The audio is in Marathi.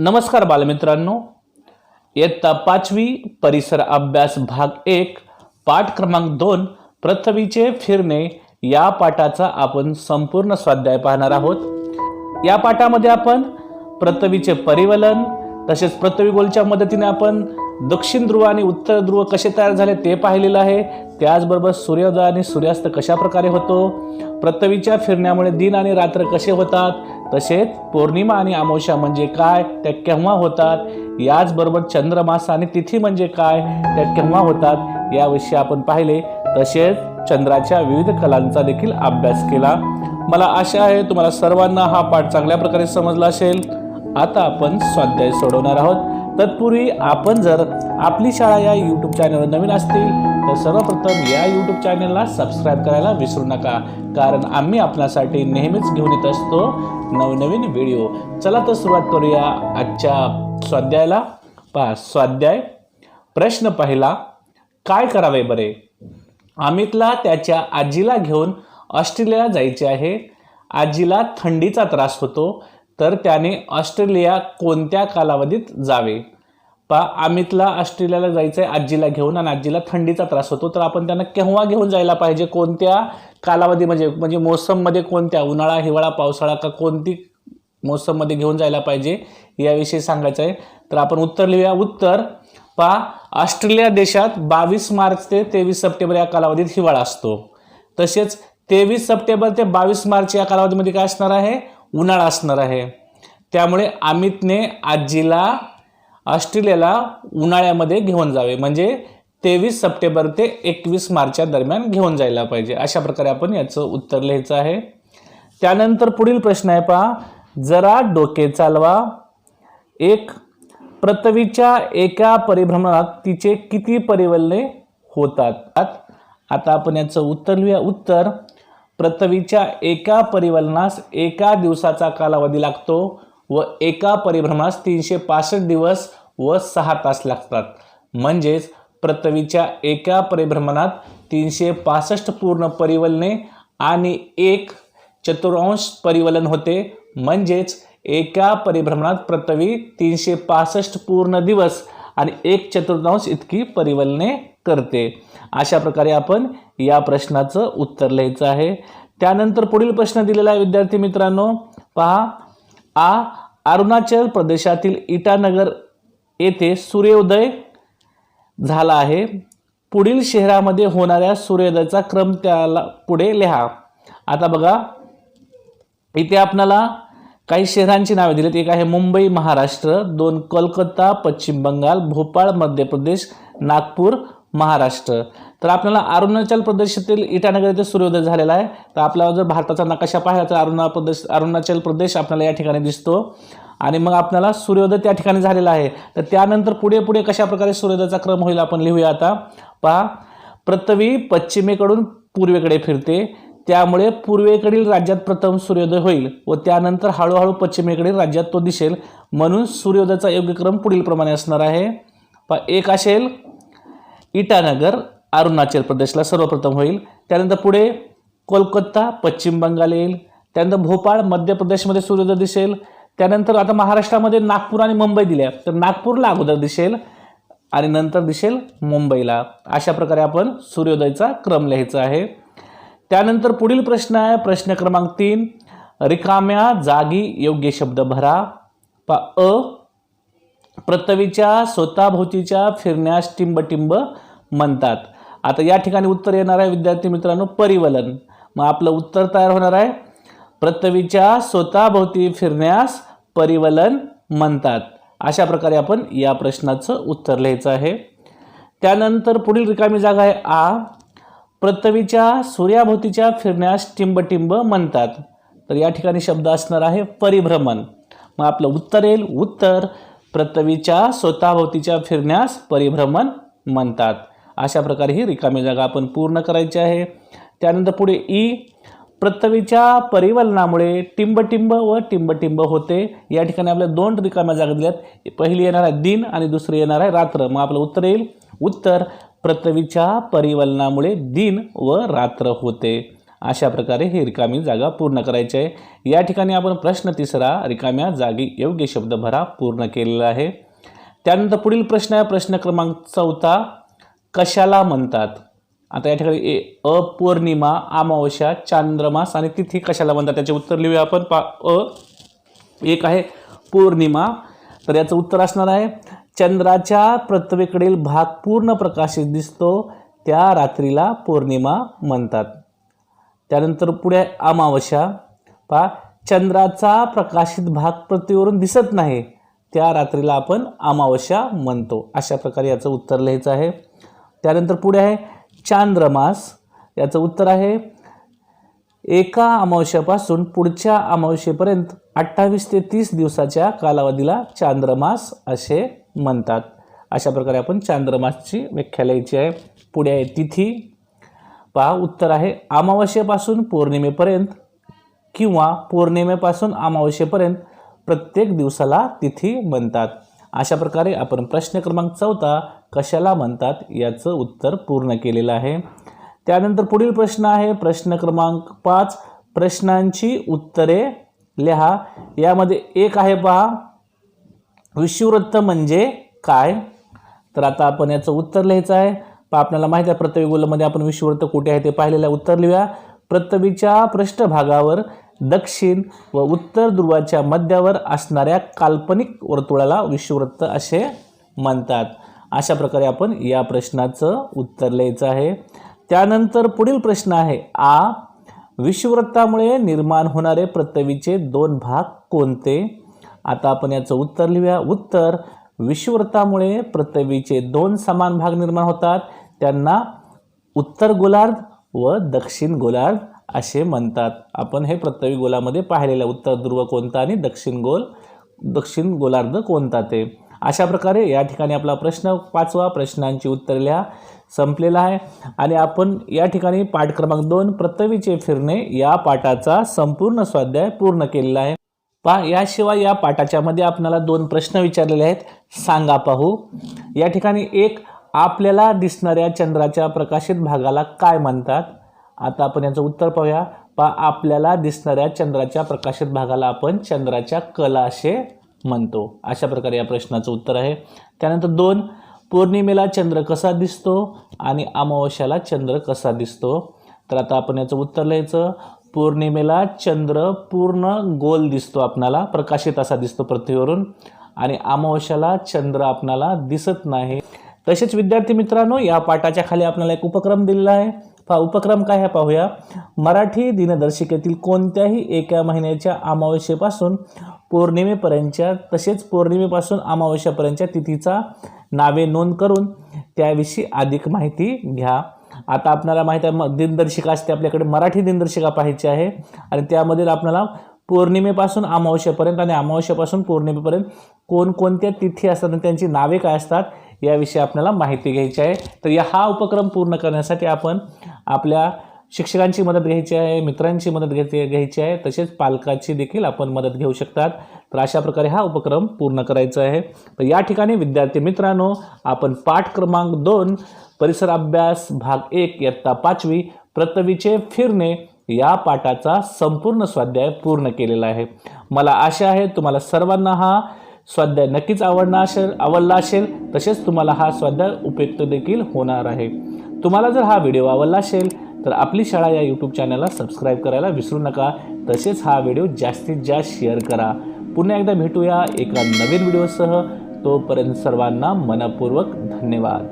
नमस्कार बालमित्रांनो. इयत्ता पाचवी परिसर अभ्यास भाग एक पाठ क्रमांक दोन पृथ्वीचे फिरणे. या पाठाचा आपण संपूर्ण स्वाध्याय पाहणार आहोत. या पाठामध्ये आपण पृथ्वीचे परिवलन तसेच पृथ्वी गोलच्या मदतीने आपण दक्षिण ध्रुव आणि उत्तर ध्रुव कसे तयार झाले ते पाहिलेलं आहे. त्याचबरोबर सूर्योदय आणि सूर्यास्त कशा प्रकारे होतो? पृथ्वीच्या फिरण्यामुळे दिन आणि रात्र कसे होतात? तसेच पौर्णिमा आणि अमावस्या म्हणजे काय? त्या केव्हा होतात? याचबरोबर चंद्रमास आणि तिथी म्हणजे काय? त्या केव्हा होतात? याविषयी आपण पाहिले. तसेच चंद्राच्या विविध कलांचा देखील अभ्यास केला. मला आशा आहे तुम्हाला सर्वांना हा पाठ चांगल्या प्रकारे समजला असेल. आता आपण स्वाध्याय सोडवणार आहोत. तत्पूर्वी आपण जर आपली शाळा या यूट्यूब चॅनलवर नवीन असतील तर सर्वप्रथम या यूट्यूब चॅनलला सबस्क्राईब करायला विसरू नका. कारण आम्ही आपल्यासाठी नेहमीच घेऊन येत असतो नवनवीन व्हिडिओ चला तर सुरुवात करूया आजच्या स्वाध्यायाला. पहा स्वाध्याय. प्रश्न पहिला काय करावे बरे? अमितला त्याच्या आजीला घेऊन ऑस्ट्रेलियाला जायचे आहे. आजीला थंडीचा त्रास होतो. तर त्याने ऑस्ट्रेलिया कोणत्या कालावधीत जावे? पा अमितला ऑस्ट्रेलियाला जायचं आहे आजीला घेऊन आणि आजीला थंडीचा त्रास होतो तर आपण त्यांना केव्हा घेऊन जायला पाहिजे? कोणत्या कालावधी म्हणजे म्हणजे मोसममध्ये कोणत्या? उन्हाळा हिवाळा पावसाळा का कोणती मोसममध्ये घेऊन जायला पाहिजे? याविषयी सांगायचं आहे. तर आपण उत्तर लिहूया. उत्तर पहा ऑस्ट्रेलिया देशात बावीस मार्च ते तेवीस सप्टेंबर या कालावधीत हिवाळा असतो. तसेच तेवीस सप्टेंबर ते बावीस मार्च या कालावधीमध्ये काय असणार आहे? उन्हाळा असणार आहे. त्यामुळे अमितने आजीला ऑस्ट्रेलियाला उन्हाळ्यामध्ये घेऊन जावे. म्हणजे तेवीस सप्टेंबर ते एकवीस मार्चच्या दरम्यान घेऊन जायला पाहिजे. अशा प्रकारे आपण याचं उत्तर लिहायचं आहे. त्यानंतर पुढील प्रश्न आहे पहा. जरा डोके चालवा. एक पृथ्वीच्या एका परिभ्रमणात तिचे किती परिवलने होतात? आता आपण याचं उत्तर लिहूया. उत्तर पृथ्वीच्या एका परिवलनास एका दिवसाचा कालावधी लागतो व एका परिभ्रमणास तीनशे पासष्ट दिवस व सहा तास लागतात. म्हणजेच पृथ्वीच्या एका परिभ्रमणात तीनशे पासष्ट पूर्ण परिवलने आणि एक चतुर्ंश परिवलन होते. म्हणजेच एका परिभ्रमणात पृथ्वी तीनशे पासष्ट पूर्ण दिवस आणि एक चतुर्थांश इतकी परिवलने करते. अशा प्रकारे आपण या प्रश्नाचं उत्तर लिहायचं आहे. त्यानंतर पुढील प्रश्न दिलेला आहे विद्यार्थी मित्रांनो. पहा आ अरुणाचल प्रदेशातील इटानगर येथे सूर्योदय झाला आहे. पुढील शहरामध्ये होणाऱ्या सूर्योदयाचा क्रम त्याला पुढे लिहा. आता बघा इथे आपल्याला काही शहरांची नावे दिलीत. एक आहे मुंबई महाराष्ट्र दोन कोलकाता पश्चिम बंगाल भोपाळ मध्य प्रदेश नागपूर महाराष्ट्र. तर आपल्याला अरुणाचल प्रदेशातील इटानगर येथे सूर्योदय झालेला आहे. तर आपल्याला जर भारताचा नकाशा पाहिला तर अरुणा प्रदेश अरुणाचल प्रदेश आपल्याला या ठिकाणी दिसतो. आणि मग आपल्याला सूर्योदय त्या ठिकाणी झालेला आहे. तर त्यानंतर पुढे पुढे कशाप्रकारे सूर्योदयाचा क्रम होईल आपण लिहूया आता. पहा. पृथ्वी पश्चिमेकडून पूर्वेकडे फिरते. त्यामुळे पूर्वेकडील राज्यात प्रथम सूर्योदय होईल व त्यानंतर हळूहळू पश्चिमेकडील राज्यात तो दिसेल. म्हणून सूर्योदयाचा योग्य क्रम पुढील प्रमाणे असणार आहे. पहा एक असेल इटानगर अरुणाचल प्रदेशला सर्वप्रथम होईल. त्यानंतर पुढे कोलकाता पश्चिम बंगाल येईल. त्यानंतर भोपाळ मध्य प्रदेशमध्ये सूर्योदय दिसेल. त्यानंतर आता महाराष्ट्रामध्ये नागपूर आणि मुंबई दिल्या. तर नागपूरला अगोदर दिसेल आणि नंतर दिसेल मुंबईला. अशा प्रकारे आपण सूर्योदयचा क्रम लिहायचा आहे. त्यानंतर पुढील प्रश्न आहे. प्रश्न क्रमांक तीन रिकाम्या जागी योग्य शब्द भरा. पा अ पृथ्वीच्या स्वतःभोवतीच्या फिरण्यास टिंबटिंब म्हणतात. आता या ठिकाणी उत्तर येणार आहे विद्यार्थी मित्रांनो परिवलन. मग आपलं उत्तर तयार होणार आहे. पृथ्वीच्या स्वतःभोवती फिरण्यास परिवलन म्हणतात. अशा प्रकारे आपण या प्रश्नाचं उत्तर लिहायचं आहे. त्यानंतर पुढील रिकामी जागा आहे आ. पृथ्वीच्या सूर्याभोवतीच्या फिरण्यास टिंबटिंब म्हणतात. तर या ठिकाणी शब्द असणार आहे परिभ्रमण. मग आपलं उत्तर येईल. उत्तर पृथ्वीच्या स्वतःभोवतीच्या फिरण्यास परिभ्रमण म्हणतात. अशा प्रकारे ही रिकामी जागा आपण पूर्ण करायची आहे. त्यानंतर पुढे ई पृथ्वीच्या परिवलनामुळे टिंबटिंब व टिंबटिंब होते. या ठिकाणी आपल्या दोन रिकाम्या जागा दिल्यात. पहिली येणार आहे दिन आणि दुसरी येणार आहे रात्र. मग आपलं उत्तर येईल. उत्तर पृथ्वीच्या परिवलनामुळे दिन व रात्र होते. अशा प्रकारे ही रिकामी जागा पूर्ण करायची आहे. या ठिकाणी आपण प्रश्न तिसरा रिकाम्या जागी योग्य शब्द भरा पूर्ण केलेला आहे. त्यानंतर पुढील प्रश्न आहे प्रश्न क्रमांक चौथा कशाला म्हणतात? आता या ठिकाणी ए अपौर्णिमा अमावस्या चांद्रमास आणि तिथी कशाला म्हणतात? त्याचे उत्तर लिहूया आपण. पा अ एक आहे पौर्णिमा तर याचं उत्तर असणार आहे चंद्राच्या पृथ्वीकडील भाग पूर्ण प्रकाशित दिसतो त्या रात्रीला पौर्णिमा म्हणतात. त्यानंतर पुढे अमावस्या. पहा चंद्राचा प्रकाशित भाग पृथ्वीवरून दिसत नाही. त्या रात्रीला आपण अमावस्या म्हणतो. अशा प्रकारे याचं उत्तर लिहायचं आहे. त्यानंतर पुढे आहे चांद्रमास. याचं उत्तर आहे एका अमावस्यापासून पुढच्या अमावस्येपर्यंत अठ्ठावीस ते तीस दिवसाच्या कालावधीला चांद्रमास असे म्हणतात. अशा प्रकारे आपण चांद्रमासची व्याख्या लिहायची आहे. पुढे आहे तिथी. पहा उत्तर आहे अमावस्येपासून पौर्णिमेपर्यंत किंवा पौर्णिमेपासून अमावस्येपर्यंत प्रत्येक दिवसाला तिथी म्हणतात. अशा प्रकारे आपण प्रश्न क्रमांक चौथा कशाला म्हणतात याचं उत्तर पूर्ण केलेलं आहे. त्यानंतर पुढील प्रश्न आहे प्रश्न क्रमांक पाच प्रश्नांची उत्तरे लिहा. यामध्ये एक आहे पहा विषुववृत्त म्हणजे काय? तर आता आपण याचं उत्तर लिहायचं आहे. पहा आपल्याला माहिती आहे पृथ्वी गोलमध्ये आपण विश्ववृत्त कुठे आहे ते पाहिलेलं आहे. उत्तर लिहूया. पृथ्वीच्या पृष्ठभागावर दक्षिण व उत्तर ध्रुवाच्या मध्यावर असणाऱ्या काल्पनिक वर्तुळाला विषुववृत्त असे म्हणतात. अशा प्रकारे आपण या प्रश्नाचं उत्तर लिहायचं आहे. त्यानंतर पुढील प्रश्न आहे आ विश्ववृत्तामुळे निर्माण होणारे पृथ्वीचे दोन भाग कोणते? आता आपण याचं उत्तर लिहूया. उत्तर विश्ववृत्तामुळे पृथ्वीचे दोन समान भाग निर्माण होतात. त्यांना उत्तर गोलार्ध व दक्षिण गोलार्ध असे म्हणतात. आपण हे प्रत्यवी गोलामध्ये पाहिलेलं उत्तर ध्रुव कोणता आणि दक्षिण गोल दक्षिण गोलार्ध कोणता ते. अशा प्रकारे या ठिकाणी आपला प्रश्न पाचवा प्रश्नांची उत्तरे लिहा. संपलेला आहे. आणि आपण या ठिकाणी पाठ क्रमांक दोन प्रत्यवीचे फिरणे या पाठाचा संपूर्ण स्वाध्याय पूर्ण केलेला आहे. पहा याशिवाय या पाठाच्यामध्ये आपल्याला दोन प्रश्न विचारलेले आहेत. सांगा पाहू. या ठिकाणी एक आपल्याला दिसणाऱ्या चंद्राच्या प्रकाशित भागाला काय म्हणतात? आता आपण याचं उत्तर पाहूया. पा आपल्याला दिसणाऱ्या चंद्राच्या प्रकाशित भागाला आपण चंद्राच्या कला असे म्हणतो. अशा प्रकारे या प्रश्नाचं उत्तर आहे. त्यानंतर दोन पौर्णिमेला चंद्र कसा दिसतो आणि अमावस्याला चंद्र कसा दिसतो? तर आता आपण याचं उत्तर लिहायचं. पौर्णिमेला चंद्र पूर्ण गोल दिसतो आपणाला प्रकाशित असा दिसतो पृथ्वीवरून. आणि अमावस्याला चंद्र आपणाला दिसत नाही. तसेच विद्यार्थी मित्रांनो या पाठाच्या खाली आपल्याला एक उपक्रम दिलेला आहे. पा उपक्रम काय आहे पाहूया. मराठी दिनदर्शिकेतील कोणत्याही एका महिन्याच्या अमावस्येपासून पौर्णिमेपर्यंतच्या तसेच पौर्णिमेपासून अमावस्यापर्यंतच्या तिथीचा नावे नोंद करून त्याविषयी अधिक माहिती घ्या. आता आपल्याला माहिती आहे म- दिनदर्शिका असते आपल्याकडे मराठी दिनदर्शिका पाहायची आहे. आणि त्यामधील आपल्याला पौर्णिमेपासून अमावस्येपर्यंत आणि अमावस्येपासून पौर्णिमेपर्यंत कोणकोणत्या तिथी असतात आणि त्यांची नावे काय असतात याविषयी आपल्याला माहिती घ्यायची आहे. तर या हा उपक्रम पूर्ण करण्यासाठी आपण आपल्या शिक्षकांची मदत घ्यायची आहे मित्रांची मदत घेते घ्यायची आहे. तसेच पालकाची देखील आपण मदत घेऊ शकतात. तर अशा प्रकारे हा उपक्रम पूर्ण करायचा आहे. तर या ठिकाणी विद्यार्थी मित्रांनो आपण पाठ क्रमांक दोन परिसर अभ्यास भाग एक इयत्ता पाचवी प्रतवीचे फिरणे या पाठाचा संपूर्ण स्वाध्याय पूर्ण केलेला आहे. मला आशा आहे तुम्हाला सर्वांना हा स्वाध्याय नक्कीच आवडणार असेल आवडला असेल तसेच तुम्हाला हा स्वाध्याय उपयुक्त देखील होणार आहे. तुम्हाला जर हा व्हिडिओ आवडला असेल तर आपली शाळा या यूट्यूब चॅनलला सबस्क्राईब करायला विसरू नका. तसेच हा व्हिडिओ जास्तीत जास्त शेअर करा. पुन्हा एकदा भेटूया एका नवीन व्हिडिओसह. तोपर्यंत सर्वांना मनपूर्वक धन्यवाद.